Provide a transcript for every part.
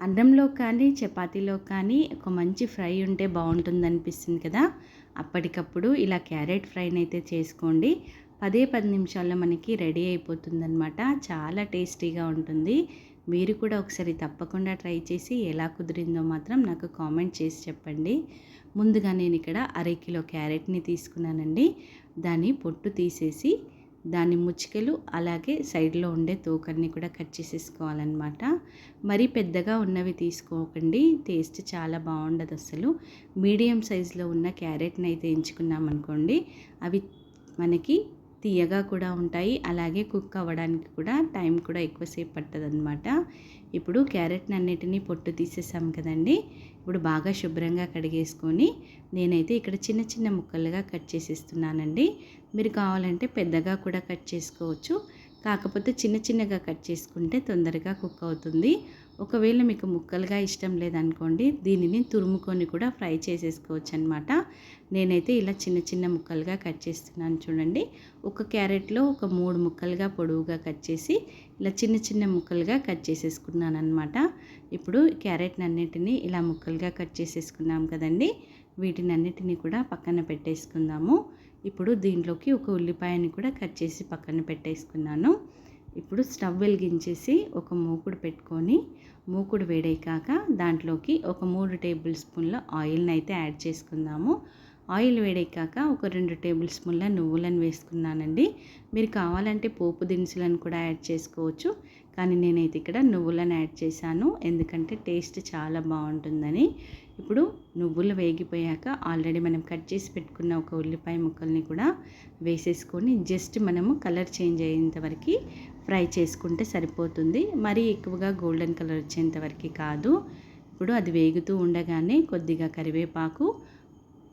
అన్నంలో కానీ చపాతీలో కానీ ఒక మంచి ఫ్రై ఉంటే బాగుంటుంది అనిపిస్తుంది కదా. అప్పటికప్పుడు ఇలా క్యారెట్ ఫ్రైని అయితే చేసుకోండి. పదే పది నిమిషాల్లో మనకి రెడీ అయిపోతుందన్నమాట. చాలా టేస్టీగా ఉంటుంది. మీరు కూడా ఒకసారి తప్పకుండా ట్రై చేసి ఎలా కుదిరిందో మాత్రం నాకు కామెంట్ చేసి చెప్పండి. ముందుగా నేను ఇక్కడ అరకిలో క్యారెట్ని తీసుకున్నానండి. దాన్ని పొట్టు తీసేసి దాని ముచ్చికలు అలాగే సైడ్లో ఉండే తోకన్ని కూడా కట్ చేసేసుకోవాలన్నమాట. మరీ పెద్దగా ఉన్నవి తీసుకోకండి టేస్ట్ చాలా బాగుండదు అసలు మీడియం సైజులో ఉన్న క్యారెట్ని అయితే ఎంచుకున్నామనుకోండి అవి మనకి తీయగా కూడా ఉంటాయి. అలాగే కుక్ అవ్వడానికి కూడా టైం కూడా ఎక్కువసేపు పట్టదనమాట అనమాట ఇప్పుడు క్యారెట్ని అన్నిటినీ పొట్టు తీసేసాం కదండి. ఇప్పుడు బాగా శుభ్రంగా కడిగేసుకొని నేనైతే ఇక్కడ చిన్న చిన్న ముక్కలుగా కట్ చేసేస్తున్నానండి. మీరు కావాలంటే పెద్దగా కూడా కట్ చేసుకోవచ్చు. కాకపోతే చిన్న చిన్నగా కట్ చేసుకుంటే తొందరగా కుక్ అవుతుంది. ఒకవేళ మీకు ముక్కలుగా ఇష్టం లేదనుకోండి దీనిని తురుముకొని కూడా ఫ్రై చేసేసుకోవచ్చు అనమాట నేనైతే ఇలా చిన్న చిన్న ముక్కలుగా కట్ చేస్తున్నాను చూడండి. ఒక క్యారెట్లో ఒక మూడు ముక్కలుగా పొడవుగా కట్ చేసి ఇలా చిన్న చిన్న ముక్కలుగా కట్ చేసేసుకున్నాను అనమాట ఇప్పుడు క్యారెట్ అన్నిటిని ఇలా ముక్కలుగా కట్ చేసేసుకున్నాం కదండి. వీటినన్నిటిని కూడా పక్కన పెట్టేసుకుందాము. ఇప్పుడు దీంట్లోకి ఒక ఉల్లిపాయని కూడా కట్ చేసి పక్కన పెట్టేసుకున్నాను. ఇప్పుడు స్టవ్ వెలిగించేసి ఒక మూకుడు పెట్టుకొని మూకుడు వేడైకాక దాంట్లోకి ఒక మూడు టేబుల్ స్పూన్ల ఆయిల్ని అయితే యాడ్ చేసుకుందాము. ఆయిల్ వేడెక్కాక ఒక రెండు టేబుల్ స్పూన్ల నువ్వులను వేసుకున్నానండి. మీరు కావాలంటే పోపు దినుసులను కూడా యాడ్ చేసుకోవచ్చు. కానీ నేనైతే ఇక్కడ నువ్వులను యాడ్ చేశాను. ఎందుకంటే టేస్ట్ చాలా బాగుంటుందని. ఇప్పుడు నువ్వులు వేగిపోయాక ఆల్రెడీ మనం కట్ చేసి పెట్టుకున్న ఒక ఉల్లిపాయ ముక్కల్ని కూడా వేసేసుకొని జస్ట్ మనము కలర్ చేంజ్ అయ్యేంతవరకు ఫ్రై చేసుకుంటే సరిపోతుంది. మరీ ఎక్కువగా గోల్డెన్ కలర్ వచ్చేంతవరకు కాదు. ఇప్పుడు అది వేగుతూ ఉండగానే కొద్దిగా కరివేపాకు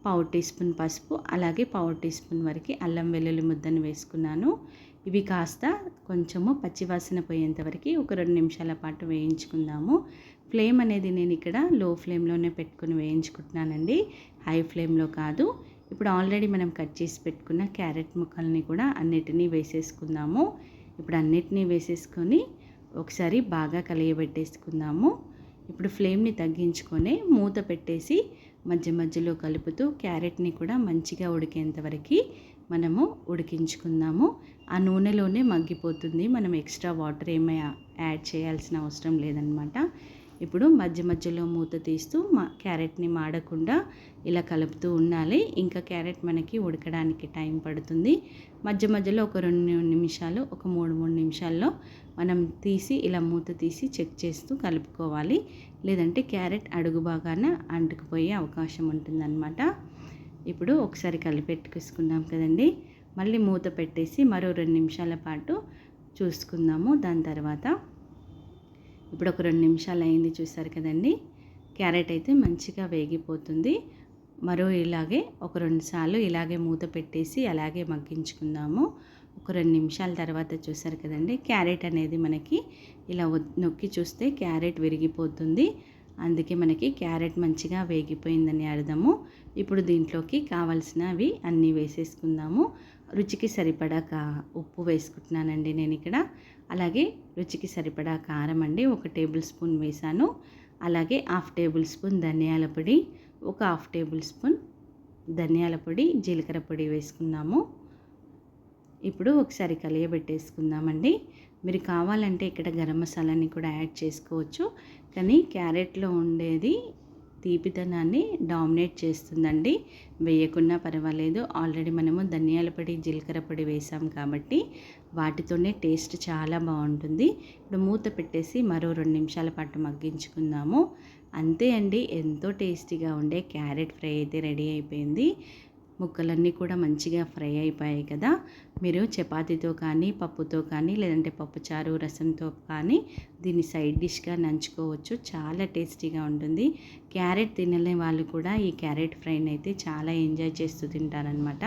పావు టీ స్పూన్ పసుపు అలాగే పావు టీ స్పూన్ వరకు అల్లం వెల్లుల్లి ముద్దను వేసుకున్నాను. ఇవి కాస్త కొంచెము పచ్చివాసన పోయేంత వరకు ఒక రెండు నిమిషాల పాటు వేయించుకుందాము. ఫ్లేమ్ అనేది నేను ఇక్కడ లో ఫ్లేమ్లోనే పెట్టుకుని వేయించుకుంటున్నానండి. హై ఫ్లేమ్లో కాదు. ఇప్పుడు ఆల్రెడీ మనం కట్ చేసి పెట్టుకున్న క్యారెట్ ముక్కల్ని కూడా అన్నిటినీ వేసేసుకుందాము. ఇప్పుడు అన్నిటినీ వేసేసుకొని ఒకసారి బాగా కలియబెట్టేసుకుందాము. ఇప్పుడు ఫ్లేమ్ని తగ్గించుకొని మూత పెట్టేసి మధ్య మధ్యలో కలుపుతూ క్యారెట్ని కూడా మంచిగా ఉడికేంత వరకు మనము ఉడికించుకుందాము. ఆ నూనెలోనే మగ్గిపోతుంది. మనం ఎక్స్ట్రా వాటర్ ఏమైనా యాడ్ చేయాల్సిన అవసరం లేదనమాట. ఇప్పుడు మధ్య మధ్యలో మూత తీస్తూ మా క్యారెట్ని మాడకుండా ఇలా కలుపుతూ ఉండాలి. ఇంకా క్యారెట్ మనకి ఉడకడానికి టైం పడుతుంది. మధ్య మధ్యలో ఒక రెండు నిమిషాలు ఒక మూడు మూడు నిమిషాల్లో మనం తీసి ఇలా మూత తీసి చెక్ చేస్తూ కలుపుకోవాలి. లేదంటే క్యారెట్ అడుగు బాగాన అంటుకుపోయే అవకాశం ఉంటుందన్నమాట. ఇప్పుడు ఒకసారి కలిపెట్టుకేసుకున్నాం కదండి. మళ్ళీ మూత పెట్టేసి మరో రెండు నిమిషాల పాటు చూసుకుందాము. దాని తర్వాత ఇప్పుడు ఒక రెండు నిమిషాలు అయింది చూసారు కదండి. క్యారెట్ అయితే మంచిగా వేగిపోతుంది. మరో ఇలాగే ఒక రెండు సార్లు ఇలాగే మూత పెట్టేసి అలాగే మగ్గించుకుందాము. ఒక రెండు నిమిషాల తర్వాత చూసారు కదండి. క్యారెట్ అనేది మనకి ఇలా నొక్కి చూస్తే క్యారెట్ విరిగిపోతుంది. అందుకే మనకి క్యారెట్ మంచిగా వేగిపోయిందని అర్థము. ఇప్పుడు దీంట్లోకి కావాల్సినవి అన్నీ వేసేసుకుందాము. రుచికి సరిపడా కా ఉప్పు వేసుకుంటున్నానండి నేను ఇక్కడ. అలాగే రుచికి సరిపడా కారం అండి ఒక టేబుల్ స్పూన్ వేసాను. అలాగే హాఫ్ టేబుల్ స్పూన్ ధనియాల పొడి ఒక హాఫ్ టేబుల్ స్పూన్ ధనియాల పొడి జీలకర్ర పొడి వేసుకున్నాము ఇప్పుడు ఒకసారి కలియబెట్టేసుకుందామండి. మీరు కావాలంటే ఇక్కడ గరం మసాలాని కూడా యాడ్ చేసుకోవచ్చు. కానీ క్యారెట్లో ఉండేది తీపితనాన్ని డామినేట్ చేస్తుందండి. వేయకున్నా పర్వాలేదు. ఆల్రెడీ మనము ధనియాల పొడి జీలకర్ర పొడి వేసాం కాబట్టి వాటితోనే టేస్ట్ చాలా బాగుంటుంది. ఇప్పుడు మూత పెట్టేసి మరో రెండు నిమిషాల పాటు మగ్గించుకుందాము. అంతే అండి. ఎంతో టేస్టీగా ఉండే క్యారెట్ ఫ్రై అయితే రెడీ అయిపోయింది. ముక్కలన్నీ కూడా మంచిగా ఫ్రై అయిపోయాయి కదా. మీరు చపాతీతో కానీ పప్పుతో కానీ లేదంటే పప్పుచారు రసంతో కానీ దీన్ని సైడ్ డిష్గా నంచుకోవచ్చు. చాలా టేస్టీగా ఉంటుంది. క్యారెట్ తినలే వాళ్ళు కూడా ఈ క్యారెట్ ఫ్రైని అయితే చాలా ఎంజాయ్ చేస్తూ తింటారనమాట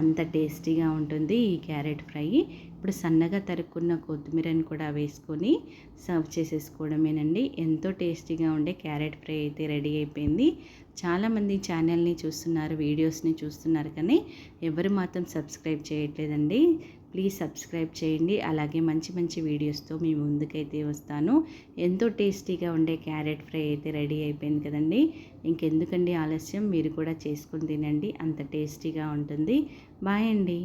అంత టేస్టీగా ఉంటుంది ఈ క్యారెట్ ఫ్రై. ఇప్పుడు సన్నగా తరుక్కున్న కొత్తిమీరని కూడా వేసుకొని సర్వ్ చేసేసుకోవడమేనండి. ఎంతో టేస్టీగా ఉండే క్యారెట్ ఫ్రై అయితే రెడీ అయిపోయింది. చాలామంది ఛానల్ని చూస్తున్నారు వీడియోస్ని చూస్తున్నారు కానీ ఎవరు మాత్రం సబ్స్క్రైబ్ చేయట్లేదండి. ప్లీజ్ సబ్స్క్రైబ్ చేయండి. అలాగే మంచి మంచి వీడియోస్తో మీ ముందుకైతే వస్తాను. ఎంతో టేస్టీగా ఉండే క్యారెట్ ఫ్రై అయితే రెడీ అయిపోయింది కదండి. ఇంకెందుకండి ఆలస్యం? మీరు కూడా చేసుకుని తినండి. అంత టేస్టీగా ఉంటుంది. బాయ్ అండి.